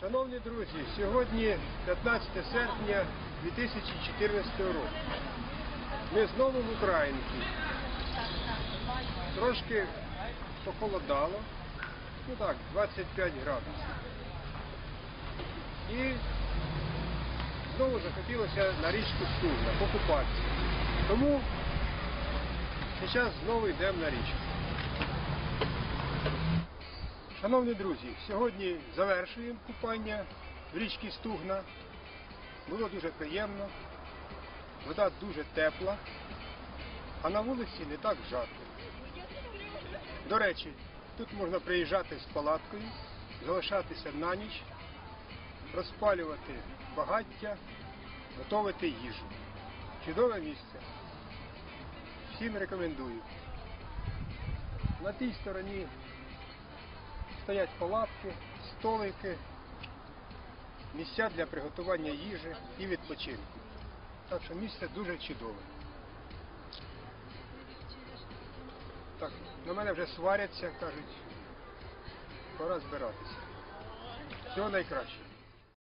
Шановні друзі, сьогодні 15 серпня 2014 року. Ми знову в Українці. Трошки похолодало, ну так, 25 градусів. І знову захотілося на річку Стугна покупатися. Тому зараз знову йдемо на річку. Шановні друзі, сьогодні завершуємо купання в річці Стугна. Було дуже приємно, вода дуже тепла, а на вулиці не так жарко. До речі, тут можна приїжджати з палаткою, залишатися на ніч, розпалювати багаття, готувати їжу. Чудове місце. Всім рекомендую. На тій стороні стоять палатки, столики, місця для приготування їжі і відпочинку. Так що місце дуже чудове. Так, на мене вже сваряться, кажуть, пора збиратися. Всього найкращого.